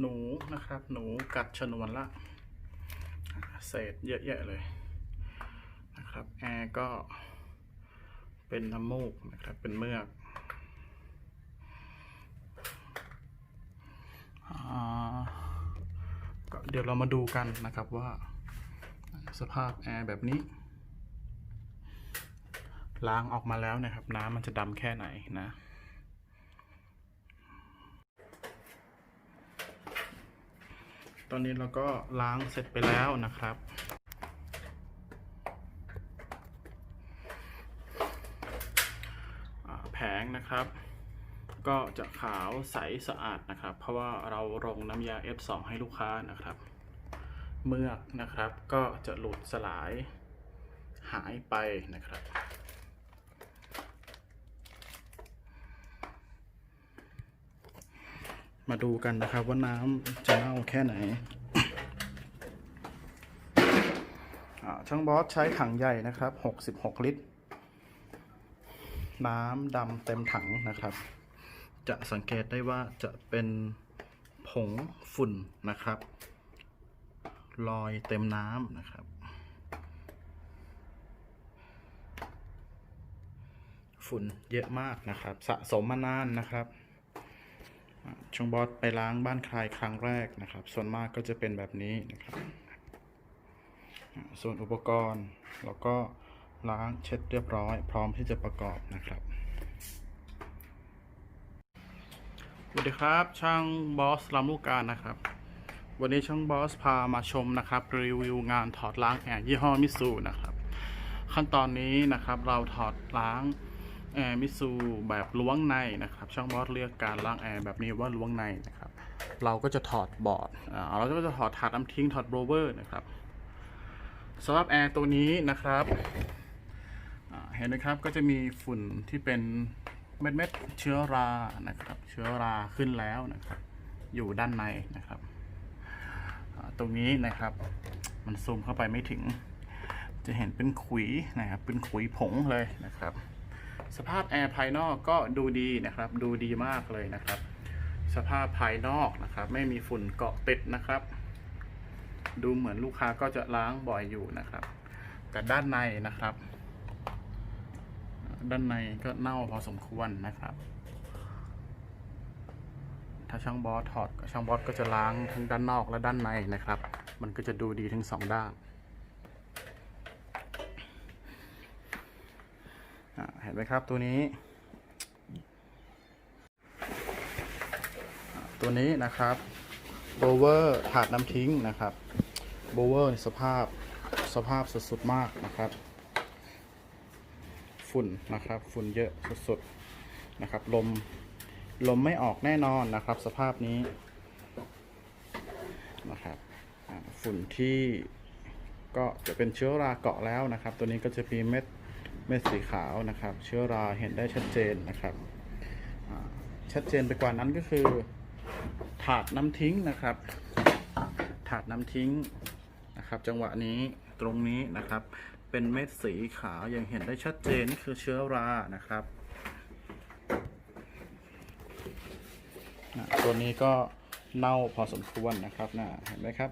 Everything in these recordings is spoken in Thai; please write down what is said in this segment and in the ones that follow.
หนูนะครับ หนูกัดชนวนละ เศษเยอะแยะเลยนะครับแอร์ก็เป็นน้ำมูกนะครับ เป็นเมือกอ่าก็เดี๋ยวเรามาดูกันนะครับว่าสภาพแอร์แบบนี้ ล้างออกมาแล้วนะครับ น้ำมันจะดำแค่ไหนนะ ตอนนี้เราก็ล้างเสร็จไปแล้วนะครับ แผงนะครับ ก็จะขาวใสสะอาดนะครับ เพราะว่าเราลงน้ำยา F2 ให้ลูกค้านะครับ เมือกนะครับก็จะหลุดสลายหายไปนะครับ มาดูกันนะครับว่าน้ำจะเน่าแค่ไหนอ่าช่างบอสใช้ถังใหญ่นะครับ 66 ลิตร น้ำดำเต็มถังนะครับ จะสังเกตได้ว่าจะเป็นผงฝุ่นนะครับ ลอยเต็มน้ำนะครับ ฝุ่นเยอะมากนะครับ สะสมมานานนะครับ ช่างบอสไปล้างบ้านใครครั้งแรกนะครับ ส่วนมากก็จะเป็นแบบนี้นะครับ ส่วนอุปกรณ์เราก็ล้างเช็ดเรียบร้อย พร้อมที่จะประกอบนะครับสวัสดีครับ ช่างบอสลำลูกกานะครับ วันนี้ช่างบอสพามาชมนะครับ รีวิวงานถอดล้างแอร์ยี่ห้อมิซูนะครับ ขั้นตอนนี้นะครับเราถอดล้าง แอร์มิซูแบบล้วงในนะครับ ช่างบอสเรียกการล้างแอร์แบบนี้ว่าล้วงในนะครับ เราก็จะถอดบอร์ดอ่าเราก็จะถอดถาดน้ำทิ้งถอดโบรเวอร์นะครับสำหรับแอร์ตัวนี้นะครับเห็นไหมครับก็จะมีฝุ่นที่เป็นเม็ดเม็ดเชื้อรานะครับ เชื้อราขึ้นแล้วนะครับ อยู่ด้านในนะครับ ตรงนี้นะครับมันซูมเข้าไปไม่ถึง จะเห็นเป็นขุยนะครับเป็นขุยผงเลยนะครับ สภาพแอร์ภายนอกก็ดูดีนะครับ ดูดีมากเลยนะครับ สภาพภายนอกนะครับ ไม่มีฝุ่นเกาะติดนะครับ ดูเหมือนลูกค้าก็จะล้างบ่อยอยู่นะครับ แต่ด้านในนะครับ ด้านในก็เน่าพอสมควรนะครับ ถ้าช่างบอสถอดช่างบอสก็จะล้างทั้งด้านนอกและด้านในนะครับ มันก็จะดูดีทั้งสองด้าน อ่าเห็ นไหมครับตัวนี้ ตัวนี้นะครับโบเวอร์ถาดน้ำทิ้งนะครับโบเวอร์สภาพสภาพสุดๆมากนะครับ ฝุ่นนะครับ ฝุ่นเยอะสุดๆนะครับ ลมลมไม่ออกแน่นอนนะครับ สภาพนี้นะครับฝุ่นที่ก็จะเป็นเชื้อราเกาะแล้วนะครับ ตัวนี้ก็จะมีเม็ด เม็ดสีขาวนะครับ เชื้อราเห็นได้ชัดเจนนะครับชัดเจนไปกว่านั้นก็คือ ถาดน้ำทิ้งนะครับ ถาดน้ำทิ้งนะครับ จังหวะนี้ตรงนี้นะครับ เป็นเม็ดสีขาวอย่างเห็นได้ชัดเจนนี่คือเชื้อรานะครับนะตัวนี้ก็เน่าพอสมควรนะครับนะเห็นไหมครับ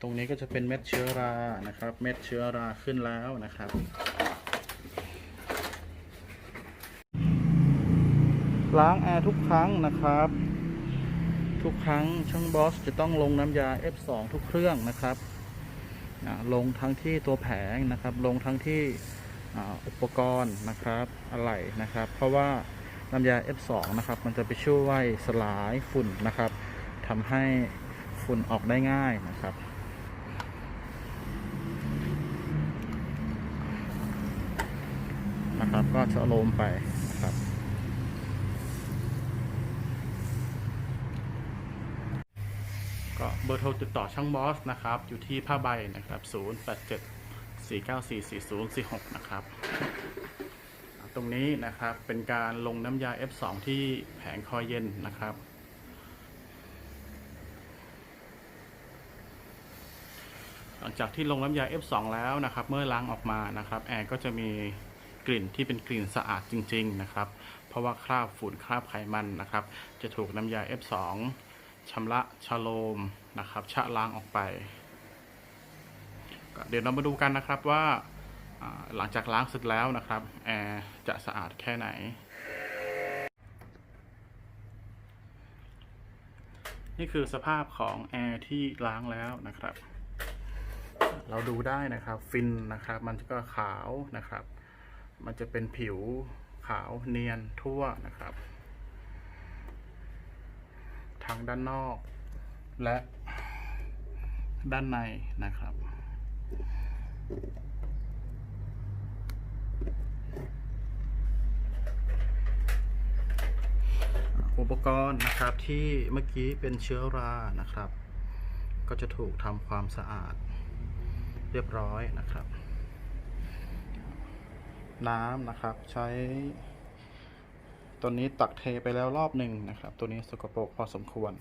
ตรงนี้ก็จะเป็นเม็ดเชื้อรานะครับ เม็ดเชื้อราขึ้นแล้วนะครับ ล้างแอร์ทุกครั้งนะครับ ทุกครั้งช่างบอสจะต้องลงน้ำยา F2 ทุกเครื่องนะครับนะลงทั้งที่ตัวแผงนะครับ ลงทั้งที่อุปกรณ์นะครับอะไหล่นะครับ เพราะว่าน้ำยา F2 นะครับ มันจะไปช่วยสลายฝุ่นนะครับทำให้ฝุ่นออกได้ง่ายนะครับนะครับ ก็จะโลมไปนะครับ ก็ เบอร์โทรติดต่อช่างบอสนะครับ อยู่ที่ผ้าใบนะครับ 087 494 4046 นะครับ ตรงนี้นะครับเป็นการลงน้ำยา F2 ที่แผงคอยเย็นนะครับ หลังจากที่ลงน้ำยา F2 แล้วนะครับ เมื่อล้างออกมานะครับ แอร์ก็จะมีกลิ่นที่เป็นกลิ่นสะอาดจริง ๆ นะครับ เพราะว่าคราบฝุ่นคราบไขมันนะครับ จะถูกน้ำยา F2 ชำระชะโลม นะครับ ชะล้างออกไป เดี๋ยวเรามาดูกันนะครับว่าหลังจากล้างเสร็จแล้วนะครับแอร์จะสะอาดแค่ไหนนี่คือสภาพของแอร์ที่ล้างแล้วนะครับ เราดูได้นะครับฟินนะครับ มันก็ขาวนะครับ มันจะเป็นผิวขาวเนียนทั่วนะครับทั้งด้านนอก และด้านในนะครับ อุปกรณ์นะครับที่เมื่อกี้เป็นเชื้อรานะครับ ก็จะถูกทำความสะอาดเรียบร้อยนะครับ น้ำนะครับใช้ตัวนี้ตักเทไปแล้วรอบหนึ่งนะครับ ตัวนี้สกปรกพอสมควร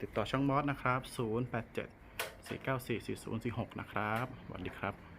ติดต่อช่องบอสนะครับ 087 494 4046 นะครับสวัสดีครับ